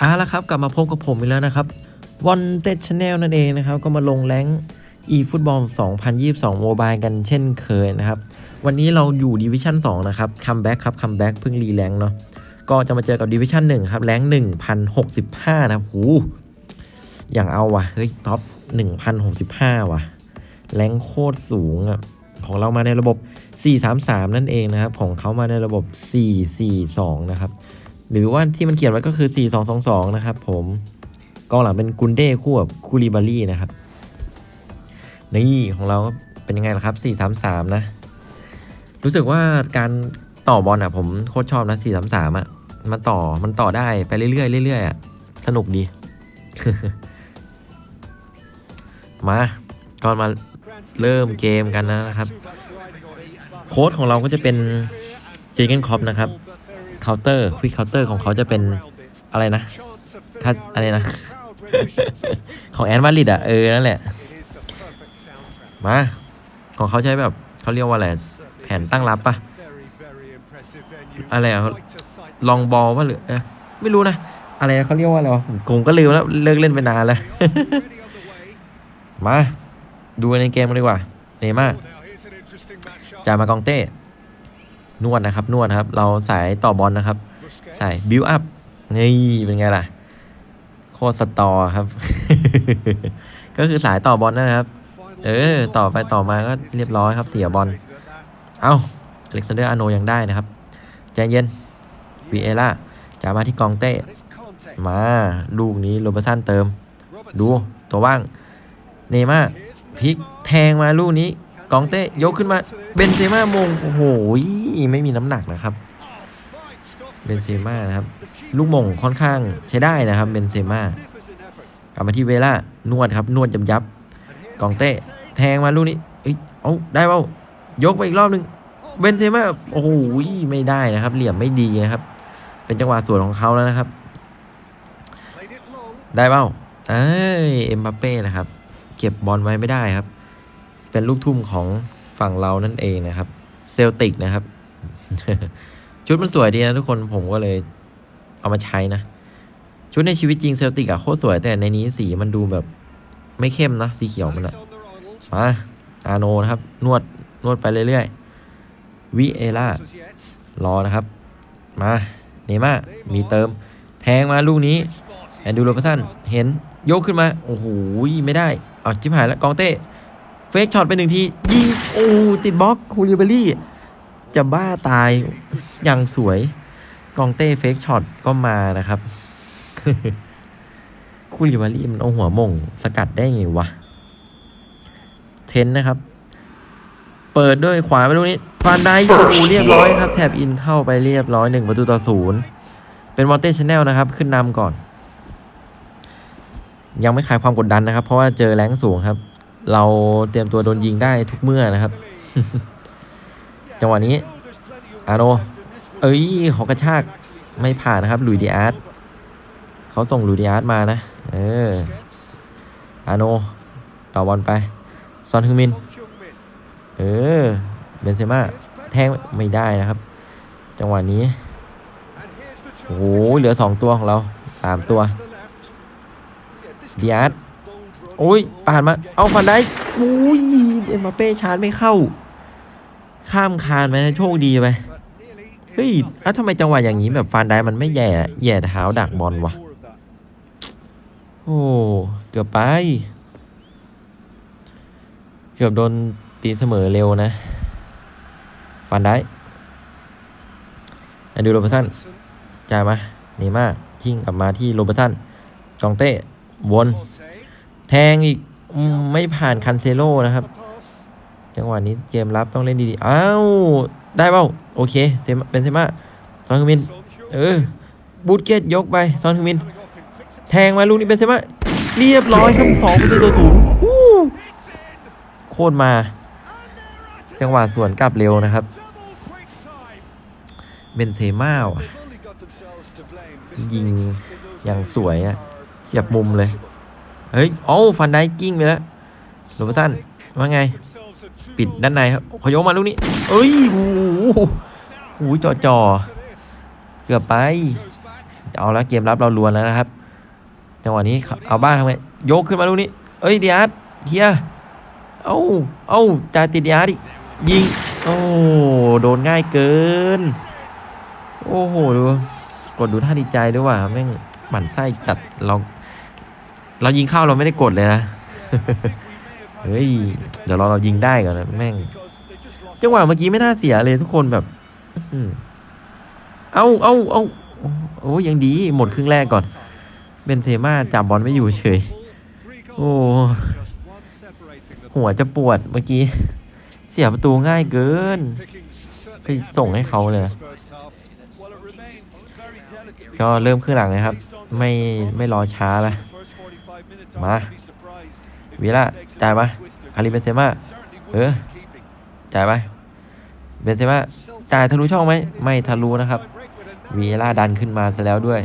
อะแล้วครับกลับมาพบกับผมอีกแล้วนะครับวันเต็ดชาแนลนั่นเองนะครับ ก็มาลงแรงอีฟุตบอล2022โมบายกันเช่นเคยนะครับ วันนี้เราอยู่ดิวิชั่น2นะครับคัมแบ็กครับคัมแบ็กเพิ่งรีแรงเนาะก็จะมาเจอกับดิวิชั่น1ครับแรง1065 นะครับหูอย่างเอาว่ะเฮ้ยท็อป1065 ว่ะแรงโคตรสูงอะของเรามาในระบบ 433 นั่นเองนะครับ ของเขามาในระบบ 442 นะครับ หรือว่าที่มันเขียนไว้ก็คือ 4222 นะครับผมกองหลังเป็นกุนเด้คู่กับคูริบารี่นะครับ นี่ของเราเป็นยังไงล่ะครับ 433 นะ รู้สึกว่าการต่อบอลอะผมโคตรชอบนะ 433 อะ มันต่อมันต่อได้ไปเรื่อยๆเรื่อยๆอะสนุกดี มาก่อนมาเริ่มเกมกันนะครับ โค้ดของเราก็จะเป็นเจเกนคอปนะครับ เคาน์เตอร์ควิกเคาน์เตอร์ของเขาจะเป็นอะไรนะถ้าอะไรนะ ของแอนมาริดอะ เออ นั่นแหละ มา ของเขาใช้แบบเขาเรียกว่าอะไร แผนตั้งรับปะอะไรอะลองบอลว่าหรือเอ๊ะไม่รู้นะ อะไรนะเขาเรียกว่าอะไรวะผมผมก็ลืมแล้ว เลิกเล่นไปนานแล้ว มา ดูในเกมกันดีกว่า เนม่าจามากองเต้ นวดนะครับ นวดครับ เราสายต่อบอลนะครับ ใช่บิวอัพนี่เป็นไงล่ะ โคตรสตอครับ ก็คือสายต่อบอลนะครับ เออ ต่อไปต่อมาก็เรียบร้อยครับ เสียบอล เอ้าอเล็กซานเดอร์อาโนยังได้นะครับ ใจเย็นวีเอล่าจะมาที่กองเต้ มาลูกนี้โรเบอร์สันเติม ดูตัวว่าง เนม่าพลิกแทงมาลูกนี้ กองเต้ยกขึ้นมาเบนเซม่ามงโอ้โหไม่มีน้ำหนักนะครับเบนเซม่านะครับ ลูกมงค่อนข้างใช้ได้นะครับเบนเซม่ากลับมาที่เวล่านวดครับนวดยับยับกองเต้แทงมาลูกนี้เอ้ยเอาได้เปล่ายกไปอีกรอบหนึ่งเบนเซม่าโอ้โหไม่ได้นะครับ เหลี่ยมไม่ดีนะครับ เป็นจังหวะสวนของเขาแล้วนะครับ ได้เปล่าเอ้ยเอ็มบัปเป้นะครับ เก็บบอลไว้ไม่ได้ครับ เป็นลูกทุ่มของฝั่งเรานั่นเองนะครับ เซลติกนะครับ ชุดมันสวยดีนะทุกคนผมก็เลยเอามาใช้นะ ชุดในชีวิตจริงเซลติกอะโคตรสวยแต่ในนี้สีมันดูแบบ ไม่เข้มนะ สีเขียวมันอะมาอาโนนะครับ นวดนวดไปเรื่อยๆวิเอล่ารอนะครับ มาเนม่ามีเติม แทงมาลูกนี้แอนดูโรเบสันเห็น ยกขึ้นมา โอ้โหไม่ได้เอาจิบหายแล้วกองเต้ เฟกช็อตไปหนึ่งทียิงโอ้ติดบล็อกคูลิเบอรี่ จะบ้าตายอย่างสวย กองเต้เฟกช็อตก็มานะครับคูลิเบอรี่มันเอาหัวมงสกัดได้ไงวะ เทนนะครับ เปิดด้วยขวาไปลูกนี้ฟานได้โอ้เรียบร้อยครับ แถบอินเข้าไปเรียบร้อยหนึ่งประตูต่อศูนย์เป็นมอเตอร์ชแนลนะครับ ขึ้นนำก่อน ยังไม่ขายความกดดันนะครับ เพราะว่าเจอแรงสูงครับ เราเตรียมตัวโดนยิงได้ทุกเมื่อนะครับ จังหวะนี้ อาโน เอ้ยขอกระชากไม่ผ่านนะครับลุยดีอาร์ตเขาส่งลุยดีอาร์ตมานะ เออ อาโน ต่อบอลไป ซอนฮึงมิน เออ เบนเซม่า แทงไม่ได้นะครับ จังหวะนี้ โอ้โห เหลือ 2 ตัวของเรา 3 ตัวดีอาร์ต โอ้ยผ่านมา เอาฟันได้อุ้ยเอ็มบัปเป้ชาร์จไม่เข้า ข้ามคานไปโชคดีไป เฮ้ยอะทำไมจังหวะอย่างนี้แบบฟานได้มันไม่แย่แย่เท้าดักบอลวะ โอ้ เกือบไป เกือบโดนตีเสมอเร็วนะ ฟันได้แอนดูโรเบอร์สันจ่ายมาเนม่าทิ้งกลับมาที่โรเบอร์สันจองเต้วน แทงอีกอืมไม่ผ่านคันเซโลนะครับ จังหวะนี้เกมรับต้องเล่นดีๆ อ้าว ได้เปล่าโอเคเซมเป็นเซม่าซอนฮึงมิน เออ บูทเกตยกไป ซอนฮึงมิน แทงมาลูกนี้เป็นเซม่าเรียบร้อยครับสองประตูต่อศูนย์วู้โคตรมา จังหวะสวนกลับเร็วนะครับ เบนเซม่าว่ะยิงอย่างสวยอะเสียบมุมเลย เฮ้ยโอ้ฟันได้กิ้งไปแล้วโรบสันว่าไง ปิดด้านในครับขอยมาลูกนี้เอ้ยโอ้โหโอ้โหจ่อจ่อๆเกือบไปเอาแล้วเกมรับเราลวนแล้วนะครับจังหวะนี้เอาบ้านทำไงยกขึ้นมาลูกนี้ เอ้ยเดียร์เคลียเอ้าเอ้าจ่าติดเดียร์ดอีกยิงโอ้โดนง่ายเกิน โอ้โหดูกดดูท่าดีใจด้วยว่ะแม่งหมั่นไส้จัดเรา เรายิงเข้าเราไม่ได้กดเลยนะเฮ้ยเดี๋ยวเรอเรายิงได้ก่อนนะแม่งจังหวะเมื่อกี้ไม่น่าเสียเลยทุกคนแบบอื้อหือเอาเอาเอาโอ้ยังดีหมดครึ่งแรกก่อน เบนเซม่าจับบอลไม่อยู่เฉย โอ้หัวจะปวดเมื่อกี้ เสียประตูง่ายเกิน ไปส่งให้เขาเลย ก็เริ่มครึ่งหลังเลยครับ ไม่ไม่รอช้าแล้ว มาวีล่าจ่ายมาคาริเบนเซม่าเออจ่ายไปเบนเซม่าจ่ายทะลุช่องไหมไม่ทะลุนะครับวีล่าดันขึ้นมาซะแล้วด้วย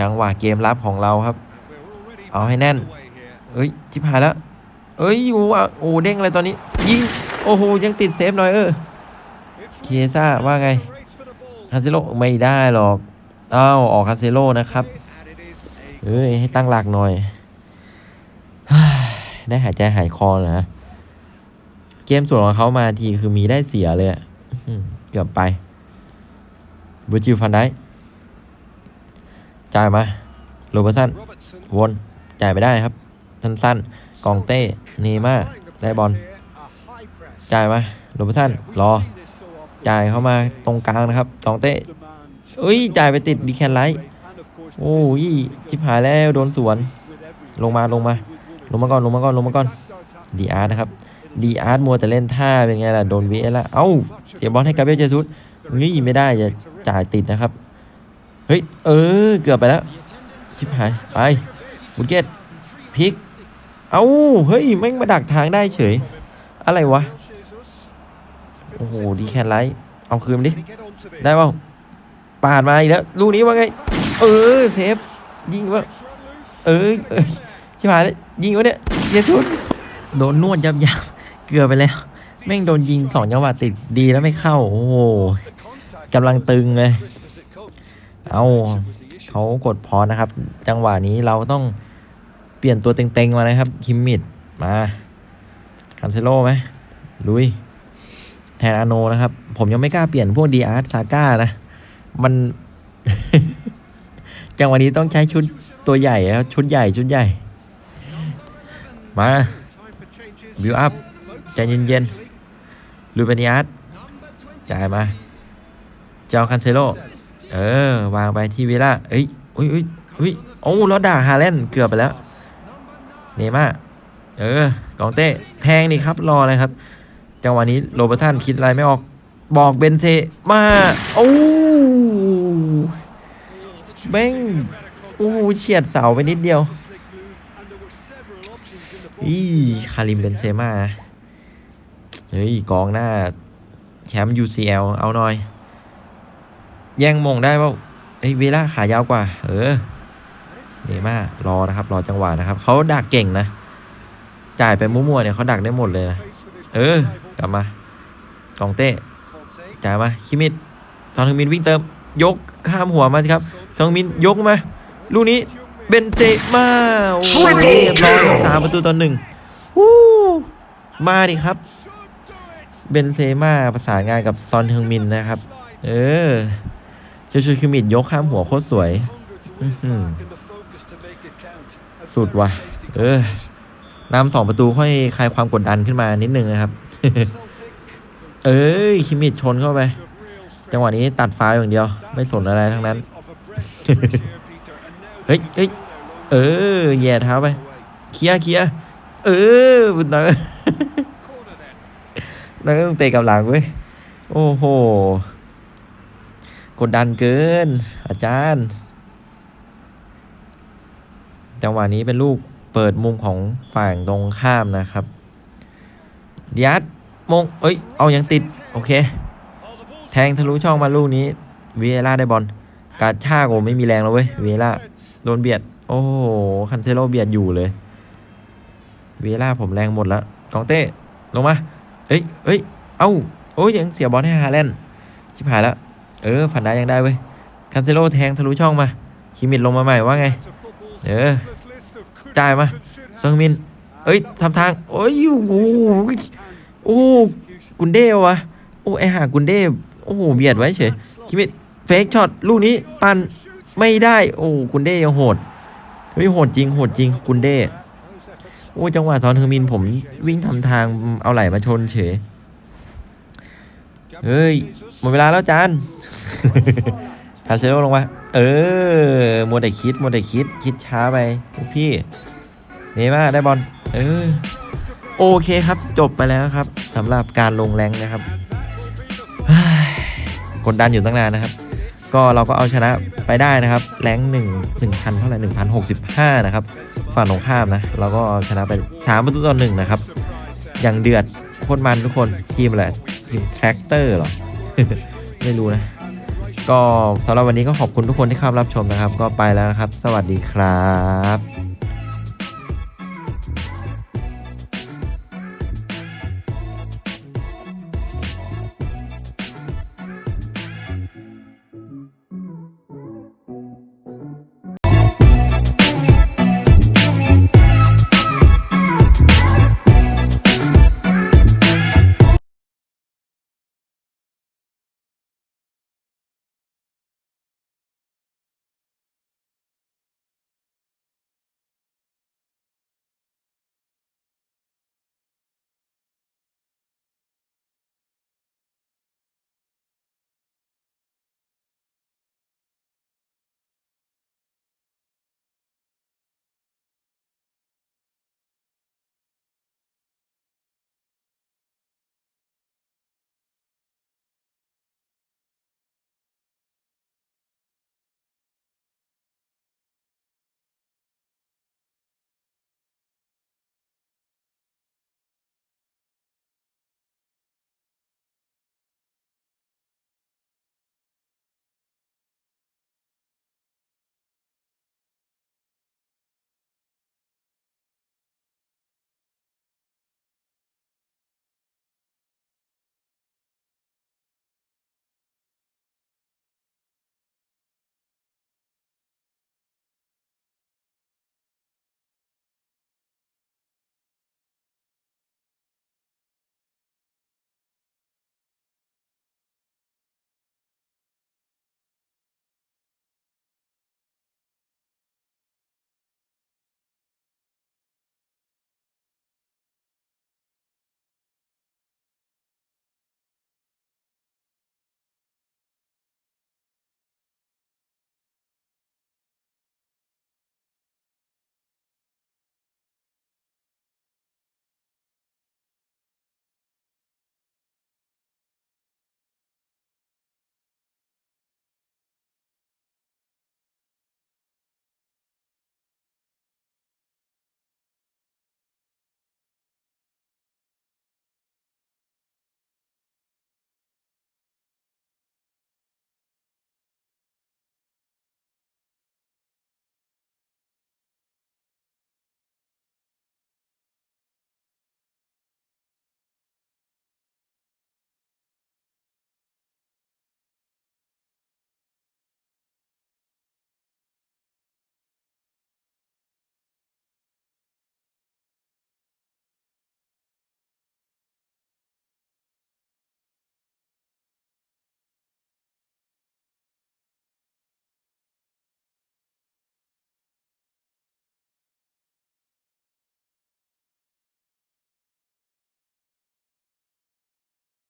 จังหวะเกมรับของเราครับ เอาให้แน่น เอ้ยชิบหายแล้ว เอ้ยโอ้อะโอ้เด้งอะไรตอนนี้ ยิงโอ้โหยังติดเซฟหน่อยเออเคซ่าว่าไงคาเซโลไม่ได้หรอกอ้าวออกคาเซโลนะครับเอ้ยให้ตั้งหลักหน่อย ได้หายใจหายคอเลยนะเกมส่วนของเขามาทีคือมีได้เสียเลยเกือบไปบูจิฟันได้จ่ายมาโรเบอร์สันวนจ่ายไม่ได้ครับสั้นๆกองเต้เนม่าได้บอลจ่ายมาโรเบอร์สันรอจ่ายเข้ามาตรงกลางนะครับกองเต้เอ้ยจ่ายไปติดดีแคนไลท์โอ้ยชิบหายแล้วโดนสวน ลงมาลงมา ลงมาก่อนลงมาก่อนลงมาก่อนดีอาร์นะครับดีอาร์ตมัวแต่เล่นท่าเป็นไงล่ะโดนวีเอละเอ้าเสียบอลให้กาเบรียลเจซุสนี่ไม่ได้จะจ่ายติดนะครับ เฮ้ย เออ เกือบไปแล้ว ชิบหาย ไปบุญเกตพลิก เอ้า เฮ้ย แม่งมาดักทางได้เฉย อะไรวะ โอ้โห ดีแคนไลท์เอาคืนมาดิ ได้ป่าปาดมาอีกแล้ว ลูกนี้ว่าไง เออ เซฟ ยิงว่า เอ้ยเอ้ย ชิบหายแล้วยิงวะเนี่ยเยซุสโดนนวดยับยับเกือบไปแล้ว แม่งโดนยิงสองจังหวะติดดีแล้วไม่เข้า โอ้โหกำลังตึงเลย เอาเขากดพอนะครับ จังหวะนี้เราต้องเปลี่ยนตัวเต็งๆมานะครับ คิมมิดมาคันเซโลไหมลุย แทนอาโนนะครับ ผมยังไม่กล้าเปลี่ยนพวกดีอาร์ตซาก้านะ มัน จังหวะนี้ต้องใช้ชุดตัวใหญ่ครับชุดใหญ่ชุดใหญ่ มาบิวอัพใจเย็นๆลูเบนิอาร์ตจ่ายมาเจ้าคันเซโลเออ วางไปที่วิล่าเอ้ยอุ้ยอุ้ยอุ้ยโอ้แล้วด่าฮาแลนเกือบไปแล้วเนม่าเออกองเต้แทงนี่ครับรอเลยครับจังหวะนี้โรเบอร์ตันคิดอะไรไม่ออกบอกเบนเซมาโอ้แม่งโอ้เฉียดเสาไปนิดเดียว อีคาริมเบนเซม่าเฮ้ยกองหน้า แชมป์ UCL เอาหน่อย แย่งมงได้ป่าเฮ้ยเวล่าขายาวกว่า เออเนม่ารอนะครับ รอจังหวะนะครับ เขาดักเก่งนะ จ่ายไปมั่วๆเนี่ยเขาดักได้หมดเลยนะเออ กลับมากองเต้จ่ายมาคิมิดซองทึงมินวิ่งเติม ยกข้ามหัวมาสิครับซองมินยกมา ลูกนี้ เบนเซม่าโอ้โหเรียบร้อยสามประตูต่อหนึ่งวู้มาดิครับ เบนเซม่าประสานงานกับซอนเฮงมินนะครับ เออเจชูคิมิดยกข้ามหัวโคตรสวยอื้อหือสุดว่ะ เออนำสองประตูค่อยคลายความกดดันขึ้นมานิดนึงนะครับ เอ้ยคิมิดชนเข้าไป จังหวะนี้ตัดฟ้าอย่างเดียว ไม่สนอะไรทั้งนั้น เฮ้ยเฮ้ยเออแย่เท้าไปเคลียเคลียเออบุญนักนักต้องเตะกับหลังเว้ยโอ้โหกดดันเกิน อาจารย์จังหวะนี้เป็นลูกเปิดมุมของฝั่งตรงข้ามนะครับเดียดมง เอ้ย เอายังติด โอเค แทงทะลุช่องมาลูกนี้เวล่าได้บอล กาชาโกไม่มีแรงแล้วเว้ยเวล่า โดนเบียด โอ้โห คันเซโลเบียดอยู่เลย เวล่าผมแรงหมดแล้วกองเต้ ลงมาเอ้ยเอ้ย เอ้า โอ้ยยังเสียบอลให้ฮาแลนด์ชิบหายแล้ว เออ ฝันได้ยังได้เว้ย คันเซโลแทงทะลุช่องมา คิมินลงมาใหม่ว่าไง เออ จ่ายมาซองมิน เอ้ยทำทาง โอ้ย โอ้โอ้กุนเด้วะ โอ้ไอหากุนเด้ โอ้โห เบียดไว้เฉย คิมินเฟกช็อต ลูกนี้ ปัน ไม่ได้ โอ้กุนเด้ยังโหดเฮ้ยโหดจริงโหดจริงกุนเด้โอ้จังหวะซอนเฮอร์มินผมวิ่งทำทางเอาไหลมาชนเฉยเฮ้ยหมดเวลาแล้วจานคาเซโลลงมา เออมัวแต่คิดมัวแต่คิดคิดช้าไปพี่เนม่าได้บอลเออโอเคครับจบไปแล้วครับสำหรับการลงแรงนะครับกดดันอยู่ตั้งนานนะครับ ก็เราก็เอาชนะไปได้นะครับ แรงหนึ่งหนึ่งพันเท่าไหร่หนึ่งพันหกสิบห้านะครับ ฝั่งตรงข้ามนะ เราก็ชนะไปสามประตูต่อหนึ่งนะครับ อย่างเดือดโคตรมันทุกคน ทีมอะไร ทีมแทรกเตอร์เหรอ ไม่รู้นะ ก็สำหรับวันนี้ก็ขอบคุณทุกคนที่เข้ารับชมนะครับ ก็ไปแล้วนะครับ สวัสดีครับ